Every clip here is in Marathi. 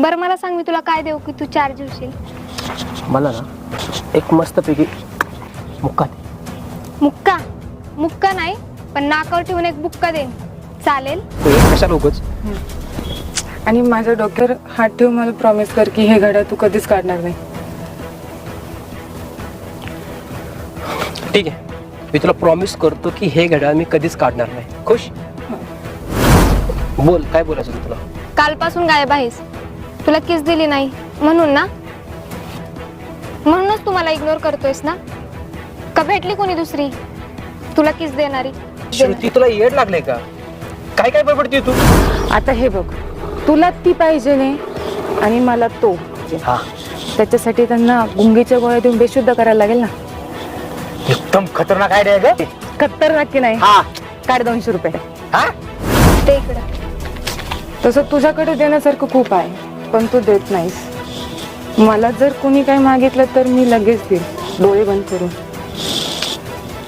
बरं मला सांग मी तुला काय देऊ की तू चार्ज होशील मला ना एक मस्तपैकी मुक्का दे. मुक्का? मुक्का नाही पण नाकावर ठेवून एक बुक्का देईन चालेल? तो एक कशाला उगच? आणि माझ्या डोक्यावर हात ठेवून मला प्रॉमिस कर की हे घड्याळ तू कधीच काढणार नाही. ठीक आहे. मी तुला प्रॉमिस करतो की हे घड्याळ मी कधीच काढणार नाही. खुश? बोल काय बोलायचं होतं तुला? कालपासून गायब आहेस. तुला किस दिली नाही. म्हणून ना? म्हणूनच तू मला इग्नोर करतोयस ना? का भेटली कोणी दुसरी? तुला किस देणारी. श्रुती तुला येड लागले का? काय काय बडबडते तू? आता हे बघ. तुला ती पाहिजे नाही आणि मला तो. हा. त्याच्यासाठी त्यांना गुंगीच्या गोळ्या देऊन बेशुद्ध करायला लागेल ना? एकदम खतरनाक आयडिया आहे ग. कत्तर नक्की नाही? हा. काढ दोनशे रुपये. हा? ते इकडं. तसं तुझ्याकडे देण्यासारखं खूप आहे. पण तू देत नाहीस. मला जर कोणी काही मागितलं तर मी लगेच देईल. डोळे बंद करून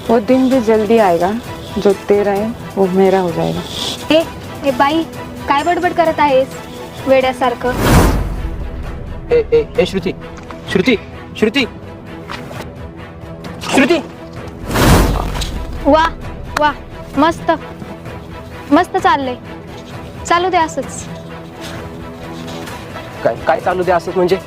वो दिन भी जल्दी आएगा. जो तेरा है वो मेरा हो जाएगा. ए ए बाई काय बडबड करत आहेस? वेड्यासारखं. ए ए ए श्रुती. श्रुती श्रुती. श्रुती. वा वा मस्त. मस्त चाललंय. चालू दे असंच. काय काय चालू दे असं म्हणजे?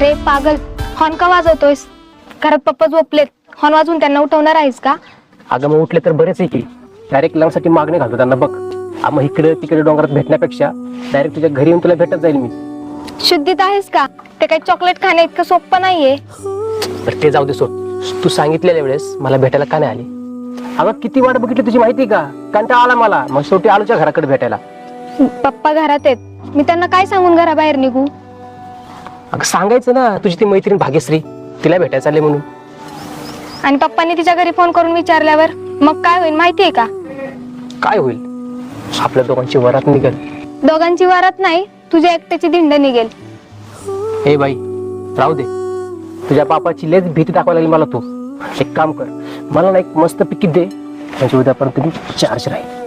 अरे पागल हॉर्न का वाजवतोयस. घरात पप्पा झोपलेत. हॉर्न वाजवून त्यांना उठवणार आहेस का? अगं मग उठले तर बरेच आहे की. डायरेक्ट लग्नासाठी मागणी घालतो त्यांना बघ. आ, मग इकडे तिकडे डोंगरात भेटण्यापेक्षा डायरेक्ट तुझ्या घरी येऊन तुला भेटत जाईल मी. शुद्धीत आहेस का? ते काही चॉकलेट खाणे इतकं सोपं नाहीये. तर ते जाऊ दे सोड. तू सांगितलेल्या वेळेस मला भेटायला का नाही आली? अगं किती वाट बघितली तुझी माहिती का? कंटाळा आला मला. मग शेवटी आलोच्या घराकडे भेटायला. पप्पा घरात आहेत. मी त्यांना काय सांगून घराबाहेर निघू? अगं सांगायचं ना तुझी ती मैत्रीण भाग्यश्री तिला भेटायला चालले म्हणून. आणि पप्पांनी तिच्या घरी फोन करून विचारल्यावर मग काय होईल माहितीये का? काय होईल? आपल्या दोघांची वरात निघेल. दोघांची वारात नाही तुझ्या एकट्याची धिंड निघेल. हे बाई राहू दे. तुझ्या पापाची लेच भीती दाखवायला लागली मला तू. एक काम कर मला ना एक मस्त पिकी दे म्हणजे उद्यापर्यंत मी चार्ज राहील.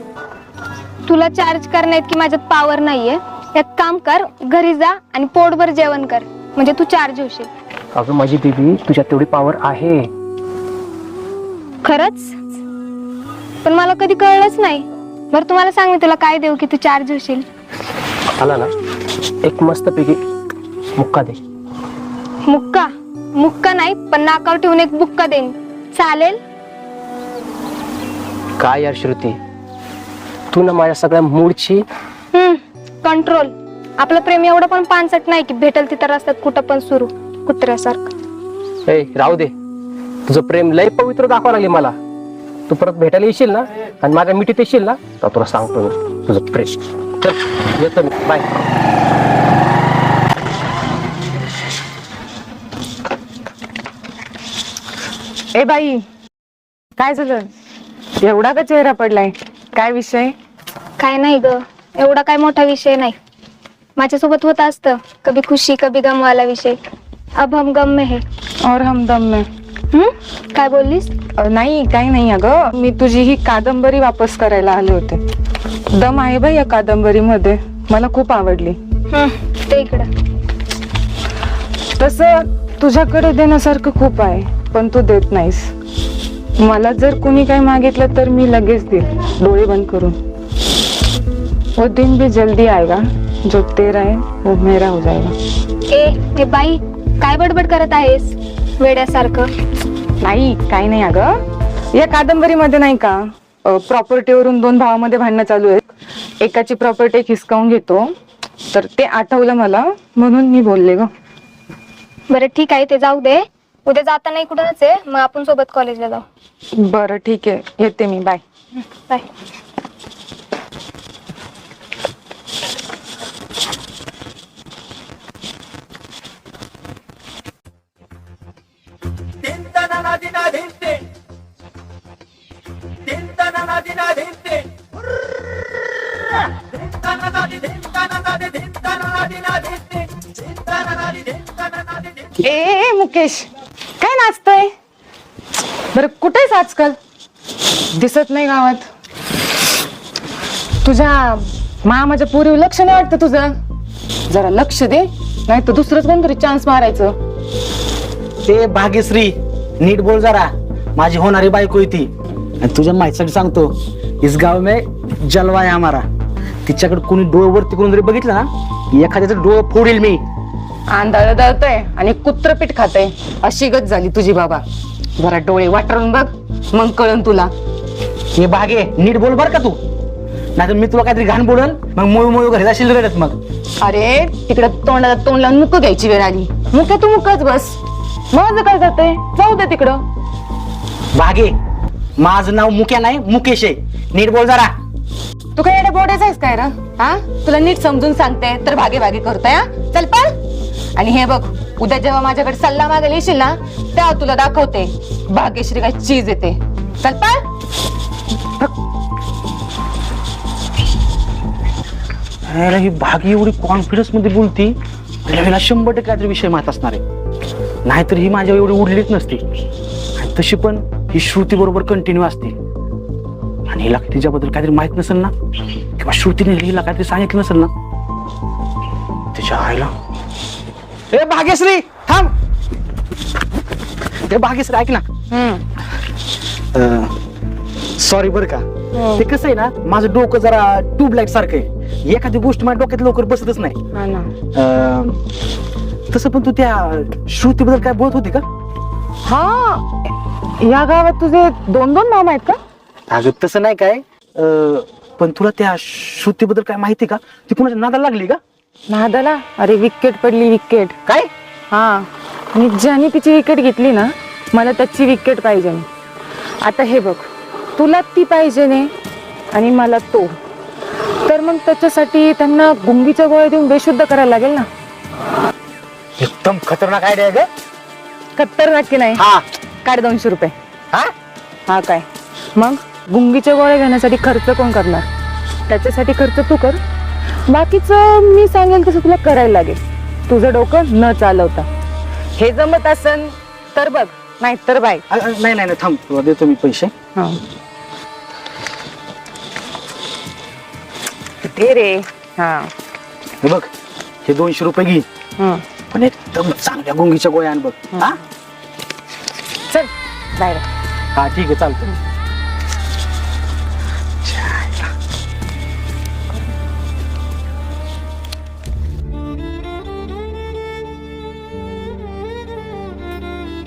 तुला चार्ज करण्यात की माझ्यात पावर नाहीये? एक काम कर घरी जा आणि पोटभर जेवण कर. म्हणजे तू चार्ज होशील अगं माझी बेबी तुझ्यात तेवढी पावर आहे. खरंच? पण मला कधी कळलंच नाही. बरं तुम्हाला सांग मी तुला काय देऊ की तू चार्ज होशील आला ना? एक मस्त पैकी मुक्का दे. मुक्का? मुक्का नाही पण नाकावर ठेवून एक बुक्का देईन चालेल? काय यार श्रुती? तू ना माझ्या सगळ्या मूडची हम्म कंट्रोल आपलं प्रेम एवढं पण पानसट नाही की भेटल तिथं रस्त्यात कुठं पण सुरू कुत्र्यासारखं. ए राहू दे. तुझं प्रेम लय पवित्र दाखवा लागले मला. तू परत भेटायला येशील ना? आणि माझ्या मिठीत येशील ना? तर तुला सांगतो मी तुझं प्रेम चल येतो मी. बाय ए बाई. काय झालं? एवढा का चेहरा पडलाय? काय विषय? काय नाही ग. एवढा काय मोठा विषय नाही. माझ्यासोबत होत असतं. कभी खुशी कभी गम वाला विषय. अब हम गम में है. और हम दम में. हम्म काय बोललीस? अ, नाही काही नाही अगं. मी तुझी ही कादंबरी वापस करायला आले होते. दम आहे बाई या कादंबरी मध्ये मला खूप आवडली. हम्म ते इकडं. तसं तुझ्याकडे देण्यासारखं खूप आहे पण तू देत नाहीस. मला जर कोणी काही मागितलं तर मी लगेच देईल. डोळे बंद करून. वो दिन भी जल्दी आएगा। जो तेरा है वो मेरा हो जाएगा। ए ए बाई काय बडबड करत आहेस? वेड्यासारखं. नाही काही नाही अगं. या कादंबरीमध्ये नाही का प्रॉपर्टीवरून दोन भावामध्ये भांडणं चालू आहेत. एकाची प्रॉपर्टी हिसकावून घेतो. तर ते आठवलं मला म्हणून मी बोलले ग. बरं ठीक आहे ते जाऊ दे. उद्या जाताना कुठंच आहे मग आपण सोबत कॉलेजला जाऊ. बरं ठीक आहे. येते मी. बाय बाय ए, मुकेश काय नाचतोय? बर कुठेच आजकाल? दिसत नाही गावात. तुझ्या मामाच्या पोरीवर लक्ष नाही वाटतं तुझं? जरा लक्ष दे नाही तर दुसरंच कोणतरी चान्स मारायचं. ते भाग्यश्री नीट बोल जरा. माझी होणारी बायको आहे ती. आणि तुझ्या माहितीसाठी सांगतो इस गाव में जलवा आहे आम्हाला तिच्याकडे कोणी डोळं वरती करून जरी बघितलं ना? एखाद्याचं डोळं फोडेल मी. आंधळ दळतय आणि कुत्रपीठ खातय. अशी गत झाली तुझी बाबा. जरा डोळे वाटरून बघ मग कळन तुला. हे भागे नीट बोल बर का तू. नाहीतर मी तुला काहीतरी घाण बोलन मग मुळू मुळू घरी जाशील रडत मग. अरे तिकडं तोंडाला तोंड लावून मुक घ्यायची वेळ आली. मुक्या तू मुकच बस. माझं काय जातंय? जाऊ दे तिकडं. भागे माझं नाव मुक्या नाही मुकेश आहे. नीट बोल जरा. तू काय एवढ्या बोडायचं आहेस काय र? हा? तुला नीट समजून सांगते तर भागे भागे करतोय हा? चल पण आणि हे बघ उद्या जेव्हा माझ्याकडे सल्ला मागायला येशील ना तेव्हा तुला दाखवते भाग्यश्री काय चीज येते. चल पण अरे ही भागी एवढी कॉन्फिडन्समध्ये बोलती. रवीला शंभर टक्के काहीतरी विषय माहीत असणार आहे. नाहीतर ही माझ्या एवढी उडलीच नसती. आणि तशी पण ही श्रुती बरोबर कंटिन्यू असते. हिला तिच्याबद्दल काहीतरी माहीत नसेल ना? किंवा श्रुतीने हिला काहीतरी सांगितलं नसेल ना? तिच्या आईला? ए भाग्यश्री थांब! ए भाग्यश्री ऐक ना. सॉरी बरं का. ते कसं आहे ना माझं डोकं जरा ट्यूबलाईट सारखं आहे. एखादी गोष्ट माझ्या डोक्यात लवकर बसतच नाही. हा अं, तसं पण तू त्या श्रुतीबद्दल काय बोलत होती का? हा. या गावात तुझे दोन दोन मामा आहेत का? अगं तसं नाही काय? अं, पण तुला त्या श्रुतीबद्दल काय माहिती का? ती कुणाच्या नादाला लागली का? नादाला? अरे विकेट पडली विकेट. काय? हा. आणि ज्याने तिची विकेट घेतली ना मला त्याची विकेट पाहिजे. आता हे बघ. तुला ती पाहिजे नाही आणि मला तो. तर मग त्याच्यासाठी त्यांना गुंगीच्या गोळ्या देऊन बेशुद्ध करायला लागेल ना. एकदम खतरनाक आयडिया आहे कत्तर नक्की नाही? हा. काढ दोनशे रुपये. हा? हा काय? मग? गुंगीच्या गोळ्या घेण्यासाठी खर्च कोण करणार? त्याच्यासाठी खर्च तू कर. बाकीचं मी सांगेल तसं तुला करायला लागेल. तुझं डोकं न चालवता. हे जमत असन तर बघ नाही तर बाय. अ- अ, नाही नाही नाही, थांब. तुला देतो मी पैसे. ते रे? हा. हे बघ हे दोनशे रुपये घे. हं. पण एकदम चांगल्या गुंगीच्या गोळ्या आण बघ. हा. चल बाय हा ठीक आहे चालतं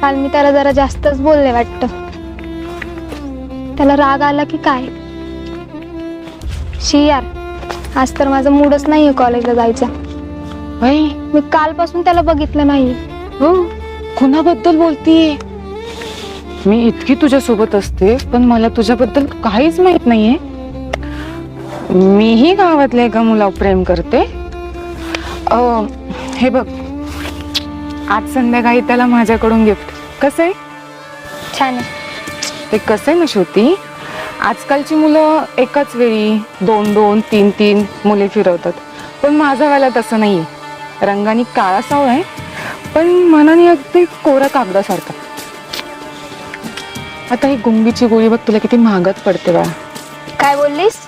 काल मी त्याला जरा जास्तच बोलले वाटतं. त्याला राग आला की काय? शी यार आज तर माझा मूडच नाहीये कॉलेजला जायचा. मी कालपासून त्याला बघितलं नाही हो? कुणाबद्दल बोलतीये? मी इतकी तुझ्या सोबत असते पण मला तुझ्याबद्दल काहीच माहीत नाहीये. मीही गावातल्या एका मुलावर प्रेम करते. अं, हे बघ आज संध्याकाळी त्याला माझ्याकडून गिफ्ट कसं आहे? छान आहे. ते कसं आहे ना श्रुती आजकालची मुलं एकाच वेळी दोन दोन तीन तीन मुले फिरवतात. पण माझा वेळेला तसं नाहीये. रंगाने काळा सावळा आहे पण मनाने अगदी कोरा कागदासारखा. आता ही गुंगीची गोळी बघ तुला किती महागात पडते बा काय बोललीस?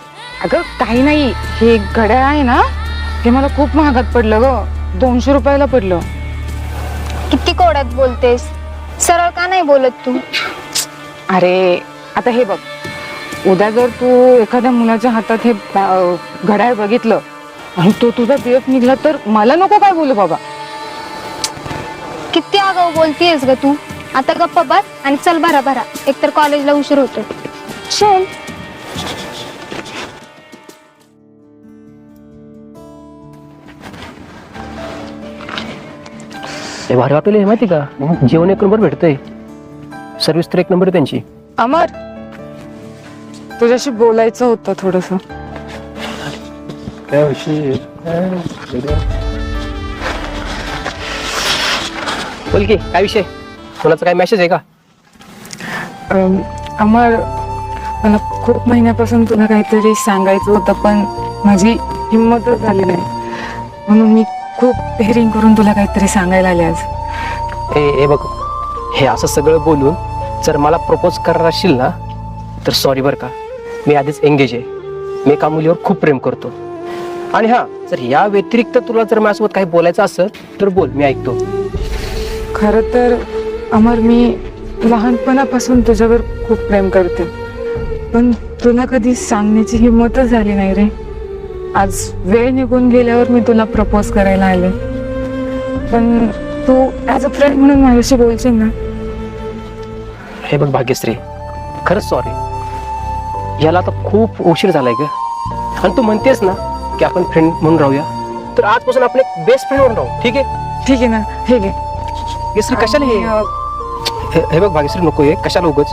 अगं काही नाही. हे घड्याळ आहे ना हे मला खूप महागात पडलं ग. दोनशे रुपयाला पडलं. किती कोड्यात बोलतेस. सरळ का नाही बोलत तू? अरे आता हे बघ. उद्या जर तू एखाद्या मुलाच्या हातात हे घड्याळ बघितलं आणि तो तुझा बीएफ निघला तर मला नको काय बोलू बाबा. किती आगाऊ बोलतीयस ग तू. आता गप्पा बस आणि चल भरा भरा एकतर कॉलेजला उशीर होतो चल. हे भारी आहे माहिती का? जेवण एक नंबर भेटतंय. सर्विस तर एक नंबर आहे त्यांची. अमर तुझ्याशी बोलायचं होतं थोडस. काय विषय बोल की काय विषय? कोणाचा काय मेसेज आहे का? अम, अमर मला खूप महिन्यापासून तुला काहीतरी सांगायचं होतं पण माझी हिंमतच झाली नाही. म्हणून मी खूप पेरिंग करून तुला काहीतरी सांगायला आले आज. हे हे बघ हे असं सगळं बोलून जर मला प्रपोज करणार असशील ना तर सॉरी बरं का. मी आधीच एंगेज आहे. मी एका मुलीवर खूप प्रेम करतो. आणि हा जर या व्यतिरिक्त तुला जर माझ्यासोबत काही बोलायचं असेल तर बोल मी ऐकतो. खरं तर अमर मी लहानपणापासून तुझ्यावर खूप प्रेम करते. पण तुला कधी सांगण्याची हिंमतच झाली नाही रे. आज वेळ निघून गेल्यावर मी तुला प्रपोज करायला आले. पण तू ॲज अ फ्रेंड म्हणून माझ्याशी बोलशील ना? हे बघ भाग्यश्री खरंच सॉरी याला आता खूप उशीर झालाय ग. आणि तू म्हणतेस ना की आपण फ्रेंड म्हणून राहूया. तर आजपासून आपण एक बेस्ट फ्रेंड म्हणून राहू. ठीक आहे? ठीक आहे ना? हे घे भाग्यश्री कशाला हे? हे- हे बघ भाग्यश्री नको हे. कशाला उगच?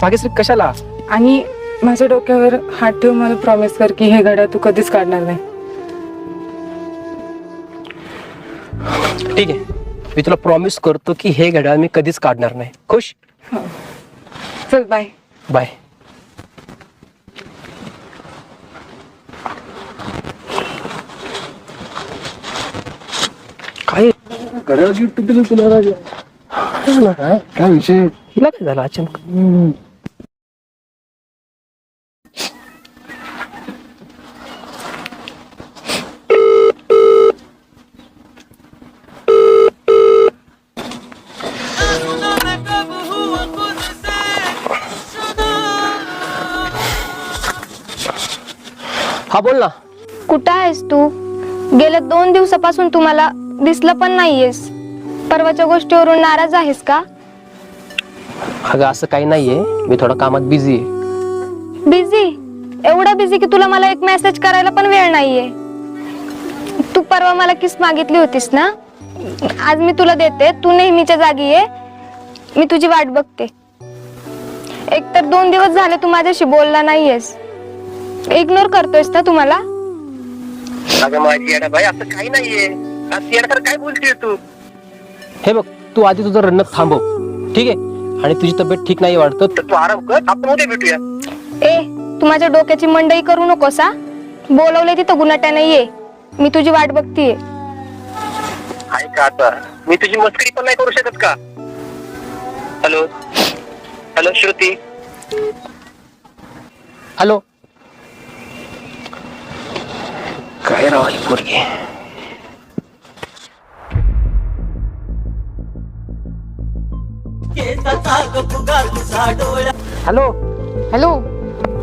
भाग्यश्री कशाला? आणि माझ्या डोक्यावर हात ठेवून मला प्रॉमिस कर की हे घड्या तू कधीच काढणार नाही. ठीक आहे. मी तुला प्रॉमिस करतो की हे घड्याळ मी कधीच काढणार नाही. खुश? चल बाय बाय काय? काय विषय? हिला काय झालं अचानक? हा बोल ना. कुठं आहेस तू? गेल्या दोन दिवसापासून तू मला दिसलं पण नाहीयेस. परवाच्या गोष्टीवरून नाराज आहेस का? अगं असं काही नाहीये. मी थोडं कामात बिझी आहे. बिझी एवढा बिझी की तुला मला एक मेसेज करायला पण वेळ नाहीये. तू परवा मला किस मागितली होतीस ना? आज मी तुला देते. तू नेहमीच्या जागी ये. मी तुझी वाट बघते. एक तर दोन दिवस झाले तू माझ्याशी बोलला नाहीयेस. इग्नोर करतोयस ना तुम्हाला? अगं माझी येडा भाई असं काही नाहीये. असं येण्यासारखं काय बोलतेय तू? हे बघ तू आधी तुझं रन्न थांबव. ठीक आहे? आणि तुझी तब्येत ठीक नाही वाटतं तर तू आराम कर आपण उद्या भेटूया. ए तू माझ्या डोक्याची मंडई करू नकोस हा? बोलवले तिथं गुन्हाट्याने ये मी तुझी वाट बघतीये. ऐका आता मी तुझी मस्करी पण नाही करू शकत का? हॅलो? हॅलो श्रुती? हॅलो? काय राव ही पोरगी हॅलो हॅलो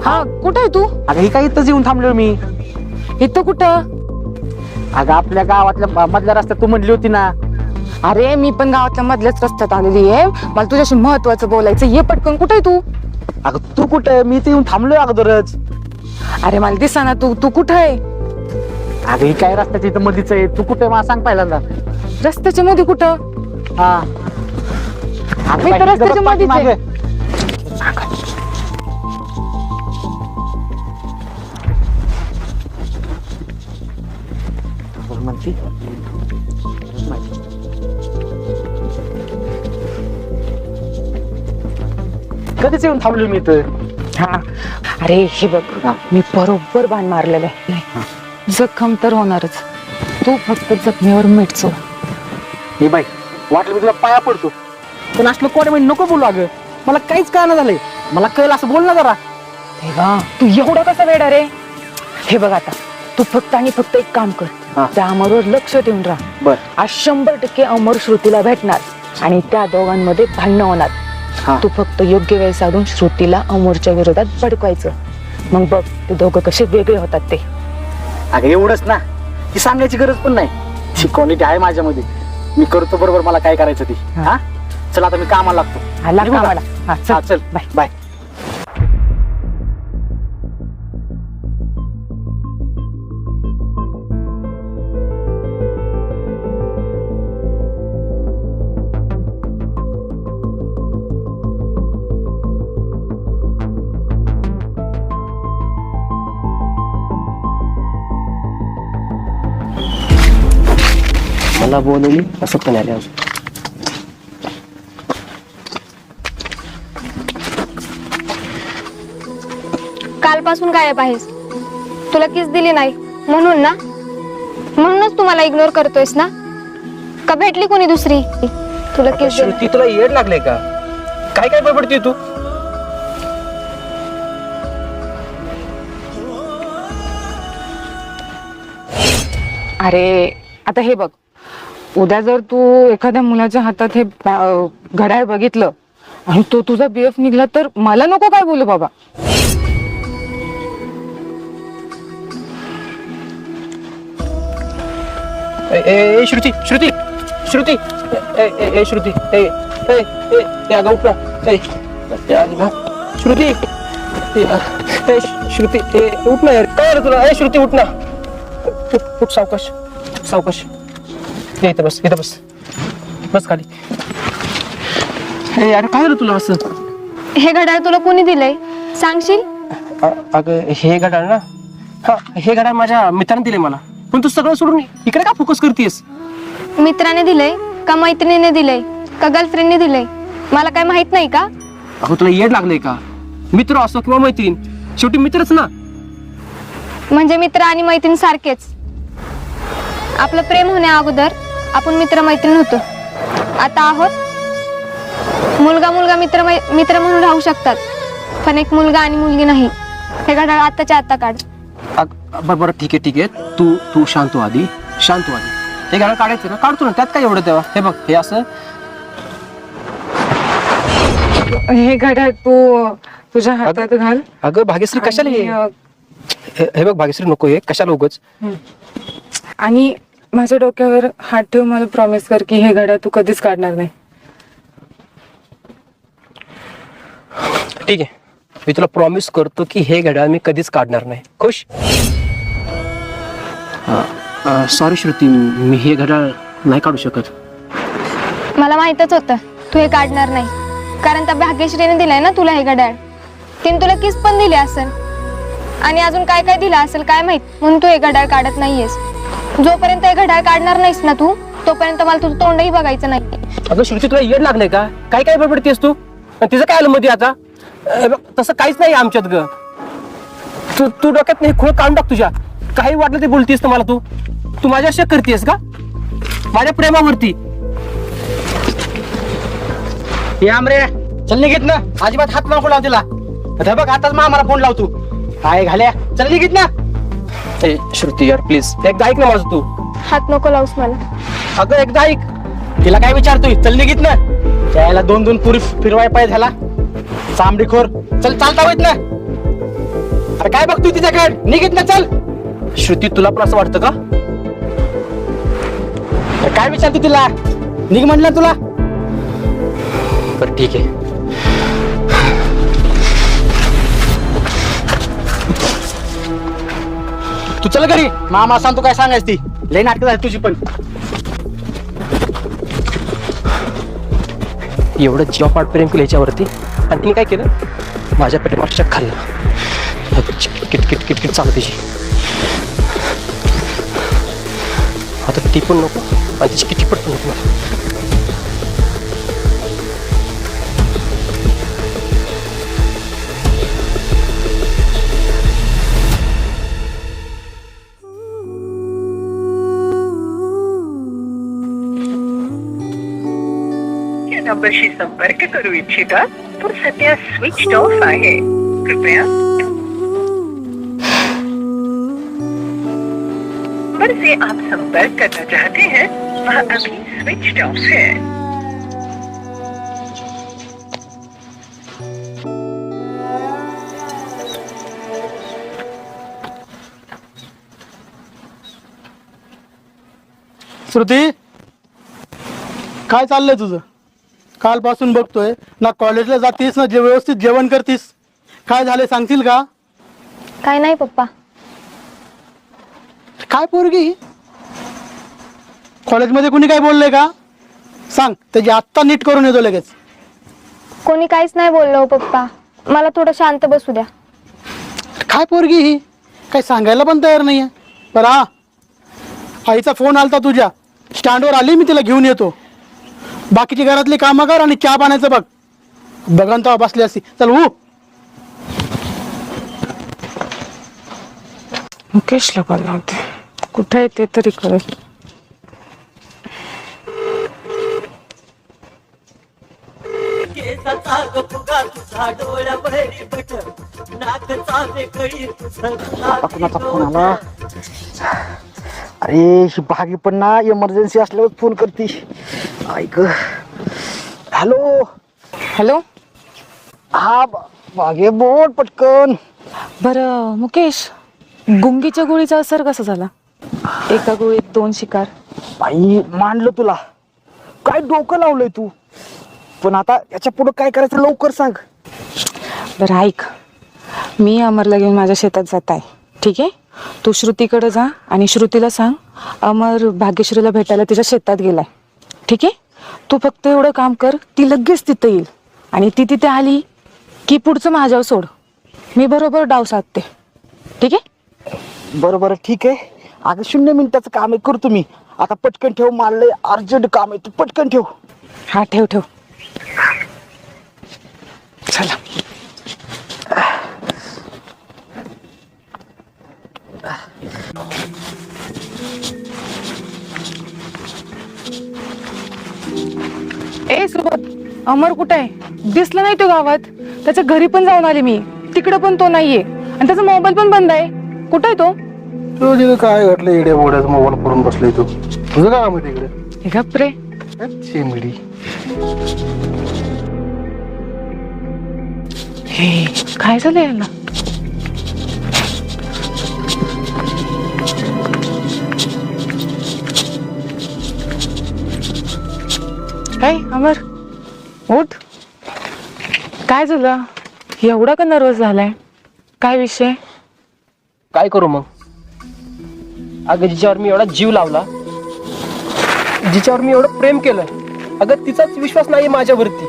हा कुठे आहे तू? अगं ही काय इथंच येऊन थांबलो मी. इथं कुठं? अगं आपल्या गावातल्या म- मधल्या रस्त्यात तू म्हणली होती ना. अरे मी पण गावातल्या मधल्याच रस्त्यात आलेली आहे. मला तुझ्याशी महत्वाचं बोलायचं ये पटकन कुठे आहे तू? अगं तू कुठं मी तर येऊन थांबलोय अगोदरच. अरे मला दिसा ना तू. तू कुठं आहे? अगं ही काय रस्त्याच्या इथं मधीच आहे? तू कुठे? मला सांग पहिल्यांदा. रस्त्याच्या मध्ये कुठं? हा. अगं मी तर बाई, रस्त्याच्या इथं बघ मधीच आहे. पाठीमागे. बोल म्हणती. माहिती. कधीच येऊन थांबलो मी इथं. हा. अरे हे बघ मी बरोबर बाण मारलेलं आहे. जखम तर होणारच. तू फक्त जखमीवर मीठ चोळ. हे बाई वाटलं मी तुला पाया पडतो. पण असलं कोणी म्हणजे नको बोलू अगं. मला काहीच कळणं झालंय. मला कळलं असं बोल ना जरा. तेव्हा तू एवढा कसा वेडा रे? हे बघ आता तू फक्त आणि फक्त एक काम कर. हा. त्या अमरवर लक्ष ठेवून राहा. बर. आज शंभर टक्के अमर श्रुतीला भेटणार आणि त्या दोघांमध्ये भांडणं होणार. तू फक्त योग्य वेळ साधून श्रुतीला अमरच्या विरोधात भडकवायचं. मग बघ ते दोघं कसे वेगळे होतात ते. अगं एवढंच ना. ती सांगायची गरज पण नाही. ती क्वालिटी आहे माझ्यामध्ये. मी करतो बरोबर मला काय करायचं ती. हा. चल आता मी कामाला लागतो? कामाला. हा चल. चल. बाय. बाय. मला बोलवली असं पण आले अजून. कालपासून गायब आहेस. तुला किस दिली नाही? म्हणून ना? म्हणूनच तुम्हाला इग्नोर करतोयस ना? का भेटली कोणी दुसरी? तुला किस दिली? श्रुती तुला येड लागले का? काय काय बडबडते तू? अरे आता हे बघ. उद्या जर तू एखाद्या मुलाच्या हातात हे घड्याळ बघितलं आणि तो तुझा बीएफ निघला तर मला नको काय बोलू बाबा. ए, ए, ए, श्रुती श्रुती श्रुती ए, ए, ए, श्रुती ए ए ए ए अगं उठ ना ए, ए, अगं ना. श्रुती ए, ए, श्रुती ए उठ ना यार. काय तुला? ए श्रुती उठ ना. उठ उठ सावकाश सावकाश. इथं बस इथं बस. बस खाली. ए अरे काय रे तुला असं? हे घड्याळ तुला कोणी दिलंय? सांगशील? अ- अगं हे घड्याळ ना? हा हे घड्याळ माझ्या मित्राने दिले मला. पण तू सगळं सोडून इकडे का फोकस करतेस मित्राने दिलंय का मैत्रिणीने दिलंय? का गर्लफ्रेंडने दिलंय? मला काय माहीत नाही का? अगं तुला येड लागलंय का? मित्र असो किंवा मैत्रीण शेवटी मित्रच ना. म्हणजे मित्र आणि मैत्रीण सारखेच. आपलं प्रेम होण्या अगोदर आपण मित्र मैत्रीण होतो. आता आहोत. मुलगा मुलगा मित्र मै- मित्र म्हणून राहू शकतात. पण एक मुलगा आणि मुलगी नाही. हे घड्याळ आत्ताच्या आत्ता काढ. बरं बरं ठीक आहे ठीक आहे. तू तू शांत आधी. शांत हो आधी. हे गाणं काढायचं ना? काढतो ना त्यात काय एवढं तेव्हा? हे बघ हे असं. हे घड्याळ तू तुझ्या हातात घाल. अगं भाग्यश्री कशाला हे? हे- हे बघ भाग्यश्री नको हे. कशाला उगच? आणि माझ्या डोक्यावर हात ठेव मला प्रॉमिस कर की हे घड्याळ तू कधीच काढणार नाही. ठीक आहे. मी तुला प्रॉमिस करतो की हे घड्याळ मी कधीच काढणार नाही. खुश? सॉरी श्रुती मी हे घड्याळ नाही काढू शकत. मला माहितच होतं तू हे काढणार नाही. कारण त्या भाग्यश्रीने दिलंय ना तुला हे घड्याळ. तिने तुला किस पण दिली असेल. आणि अजून काय काय दिलं असेल काय माहीत? म्हणून तू हे घड्याळ काढत नाहीयेस. जोपर्यंत हे घड्याळ काढणार नाहीस ना तू तोपर्यंत मला तुझं तोंडही बघायचं नाही अगं श्रुती तुला येड लागलंय का? काय काय बडबडतेस तू? आणि तिचं काय आलं मध्ये आता? बघ, तसं काहीच नाही आमच्यात ग. तू तू डोक्यात नाही खोळ काढून टाक तुझ्या. काही वाटलं ते बोलतेस तर मला तू? तू माझ्या शक करतेस का? माझ्या प्रेमावरती. हे आमरे चल निघित ना. अजिबात हात नको लाव तिला. आता बघ आताच मामाला फोन लावतो काय घाल्या? चल निघित ना. ए श्रुती यार प्लीज एकदा ऐक ना माझं तू. हात नको लावूस मला. अगं एकदा ऐक. तिला काय विचारतोय? चल निघित ना. त्याला दोन दोन पुरी फिरवाय पाय झाला. चांबडी खोर चल चालता होत ना. अरे काय बघतोय तिच्याकडे? निघित ना चल. श्रुती तुला पण असं वाटतं का? अरे काय विचारतो तिला? निघ म्हणलं तुला. बरं ठीक आहे. तू चल घरी. मामा सांगतो काय सांगायच ती. लय नाटक झाली तुझी पण. एवढं जीवापाड प्रेम केलं याच्यावरती आणि तिने काय केलं? माझ्या पेटेमागच्या खाल्लं किट किट किट किट चालू तिची आता ती पण नको आणि तिची किती पण नको नंबरशी संपर्क करू इच्छिता तो सध्या स्विच ऑफ आहे. कृपया. नंबर से आप संपर्क करना चाहते हैं वह अभी स्विच ऑफ है. श्रुती? काय चाललंय तुझं? कालपासून बघतोय. ना कॉलेजला जातीस ना जे व्यवस्थित जेवण करतीस. काय झाले सांगतील का? काय नाही पप्पा. काय पोरगी? कॉलेजमध्ये कुणी काय बोललंय का? सांग. त्याची आत्ता नीट करून येतो लगेच. कोणी काहीच नाही बोललो हो पप्पा. मला थोडं शांत बसू द्या. काय पोरगी ही? काही सांगायला पण तयार नाहीये. बरं हा. आईचा फोन आलता तुझ्या. स्टँडवर आली मी तिला घेऊन येतो. बाकीची घरातली कामं कर आणि चहा पाण्याचं बघ. बघन तेव्हा बसली असती. चल ऊ मुकेशला कॉल लावते. कुठे आहे ते तरी कळत कुणाचा फोन आला. अरे ही भागी पण ना इमर्जन्सी असल्यावर फोन करते ऐक. हॅलो हॅलो हा ब- भागे बोल पटकन. बरं मुकेश गुंगीच्या गोळीचा असर कसा झाला? एका गोळीत दोन शिकार. बाई मानलं तुला. काय डोकं लावलंय तू? पण आता याच्यापुढे काय करायचं लवकर सांग. बरं ऐक. मी अमरला घेऊन माझ्या शेतात जात आहे. ठीक आहे? तू श्रुतीकडे जा आणि श्रुतीला सांग अमर भाग्यश्रीला भेटायला तिच्या शेतात गेलाय. ठीक आहे? तू फक्त एवढं काम कर ती लगेच तिथं येईल. आणि ती तिथे आली की पुढचं माझ्यावर सोड. मी बरोबर डाव साधते. ठीक आहे? बरं बरं ठीक आहे. अगं शून्य मिनिटाचं काम आहे करतो मी. आता पटकन ठेव मला लय अर्जंट काम आहे तू पटकन ठेव. हा ठेव ठेव. चला. ए सुबोध अमर कुठे आहे? दिसला नाही तो गावात. त्याच्या घरी पण जाऊन आले मी. तिकडे पण तो नाहीये. आणि त्याचा मोबाईल पण बंद आहे. कुठे आहे तो? तू तिथं काय घडलं इड्या बोड्याचा मोबाईल पडून बसलाय तू. तुझं काय आहे तिकडे? हे गप रे. शेंबडी हे काय झालं याला काय अमर उठ. काय झालं? एवढा का नर्वस झालाय? काय विषय? काय करू मग? अगं जिच्यावर मी एवढा जीव लावला जिच्यावर मी एवढं प्रेम केलं अगं तिचाच विश्वास नाही माझ्यावरती.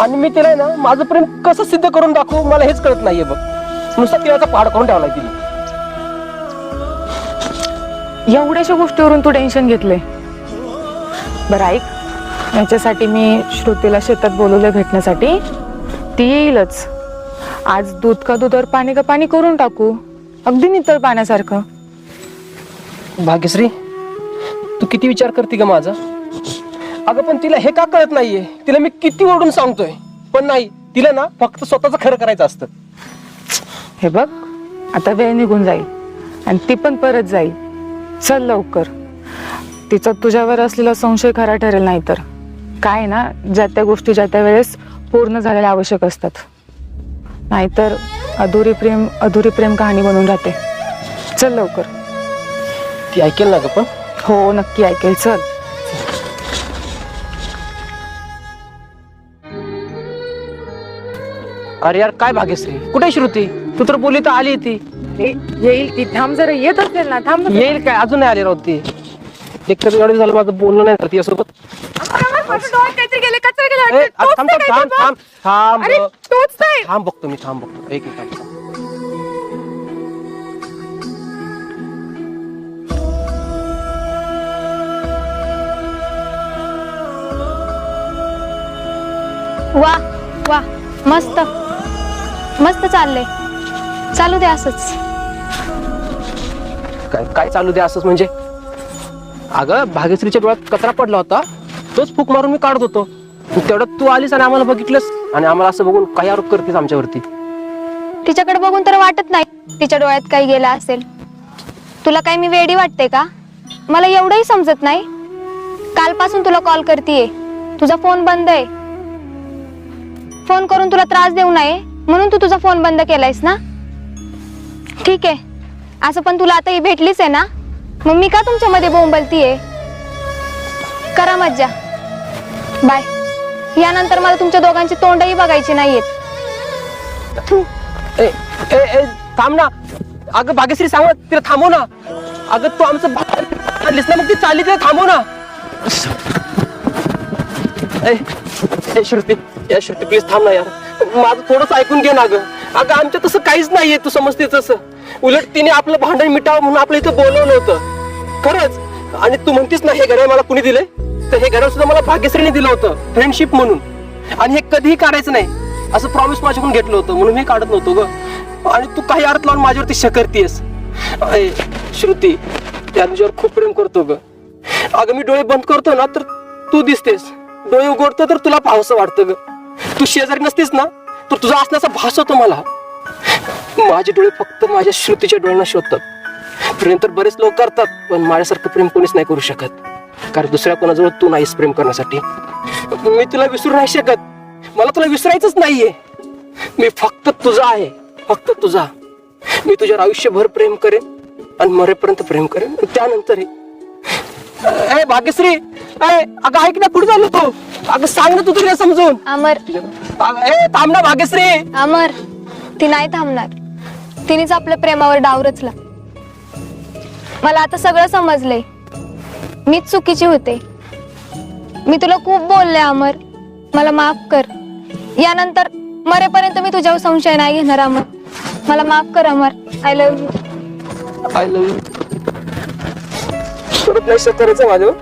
आणि मी तिला ना माझं प्रेम कसं सिद्ध करून दाखवू मला हेच कळत नाहीये बघ. नुसता तिला पहाड करून ठेवलाय तिने. एवढ्याशा गोष्टीवरून तू टेन्शन घेतलंय. बरं ऐक. याच्यासाठी मी श्रुतीला शेतात बोलवलं भेटण्यासाठी. ती येईलच. आज दूध का दुधावर पाणी का पाणी करून टाकू? अगदी नितळ पाण्यासारखं. भाग्यश्री तू किती विचार करते का माझा? अगं पण तिला हे का कळत नाहीये? तिला मी किती ओरडून सांगतोय? पण नाही तिला ना फक्त स्वतःच खरं करायचं असतं. हे बघ आता वेळ निघून जाईल आणि ती पण परत जाईल. चल लवकर. तिचा तुझ्यावर असलेला संशय खरा ठरेल नाही तर काय ना ज्या त्या गोष्टी ज्या त्या वेळेस पूर्ण झालेल्या आवश्यक असतात. नाहीतर अधुरी प्रेम अधुरी प्रेम कहाणी बनून राहते चल लवकर. ती ऐकेल ना ग पण? हो नक्की ऐकेल. चल. अरे यार काय भाग्यश्री कुठे श्रुती? तू तर बोली तर आली ती. येईल ती. थांब जरा येत असेल ना थांब ना. येईल काय? अजून नाही आली राहत ती. एक तर एवढं झालं माझं बोलणं नाही झालं तिच्यासोबत. ए, अरे थांब थांब थांब थांब थांब. अरे, तोच नाही. थांब बघतो मी थांब बघतो. एक मिनिट थांब. वा वा. मस्त. मस्त चाललंय. चालू दे असंच. काय काय चालू दे असंच म्हणजे? अगं भाग्यश्रीच्या डोळ्यात कचरा पडला होता. तोच फूक मारून मी काढत होतो. तेवढ्यात तू आलीस आणि आम्हाला बघितलंस आणि आम्हाला असं बघून काही आरोप करतेस आमच्यावरती. तिच्याकडे बघून तर वाटत नाही तिच्या डोळ्यात काही गेला असेल. तुला काय मी वेडी वाटते का? मला एवढंही समजत नाही. कालपासून तुला कॉल करतेय. तुझा फोन बंद आहे. फोन करून तुला त्रास देऊ नये. म्हणून तू तुझा फोन बंद केलायस ना? ठीक आहे. असं पण तुला आता ही भेटलीच आहे ना? मग मी का तुमच्यामध्ये बोंबलतीये? करा मज्जा. बाय यानंतर मला तुमच्या दोघांची तोंडही बघायची नाहीयेत. ए ए ए थांब ना. अगं भाग्यश्री सांग ना, तिला थांबव ना. अगं तू आमचं आणलीस ना मग ती चालली तिला थांबव ना. ए ए, श्रुती या श्रुती प्लीज थांब ना यार. माझं थोडंसं ऐकून घे ना ग अगं आमच्या तसं काहीच नाहीये तू समजते तसं. उलट तिने आपलं भांडण मिटावं म्हणून आपलं इथं बोलवलं होतं. खरंच. आणि तू म्हणतीस ना हे घड्याळ मला कुणी दिले तर हे घड्याळ सुद्धा मला भाग्यश्रीने दिलं होतं फ्रेंडशिप म्हणून. आणि हे कधीही काढायचं नाही असं प्रॉमिस माझ्याकडून घेतलं होतं म्हणून मी काढत नव्हतो ग. आणि तू काही अर्थ लावून माझ्यावरती शकरतीयस. अय, श्रुती त्या तुझ्यावर खूप प्रेम करतो ग. अगं मी डोळे बंद करतो ना तर तू दिसतेस. डोळे उघडतो तर तुला पावसं वाटतं ग. तू शेजारी नसतेस ना तर तुझा असण्याचा भास होतो मला. माझे डोळे फक्त माझ्या श्रुतीच्या डोळ्यांना शोधतात. प्रेम तर बरेच लोक करतात पण माझ्यासारखं प्रेम कोणीच नाही करू शकत. कारण दुसऱ्या कोणाजवळ तू नाहीस प्रेम करण्यासाठी. मी तुला विसरू नाही शकत. मला तुला विसरायचंच नाहीये. मी फक्त तुझा आहे. फक्त तुझा. मी तुझ्यावर आयुष्यभर प्रेम करेन आणि मरेपर्यंत प्रेम करेन. आणि त्यानंतरही. ए भाग्यश्री. ए अगं ऐक ना कुठे झालो तू? अगं सांग ना तू तुला समजून. अमर. ए थांब ना भाग्यश्री. अमर ती नाही थांबणार. तिनेच आपल्या प्रेमावर डाव रचला मला आता सगळं समजलंय. मीच चुकीची होते. मी तुला खूप बोलले अमर. मला माफ कर. यानंतर मरेपर्यंत मी तुझ्यावर संशय नाही घेणार अमर. मला माफ कर Amar. I love you I love you नाही करायचं माझ्यावर?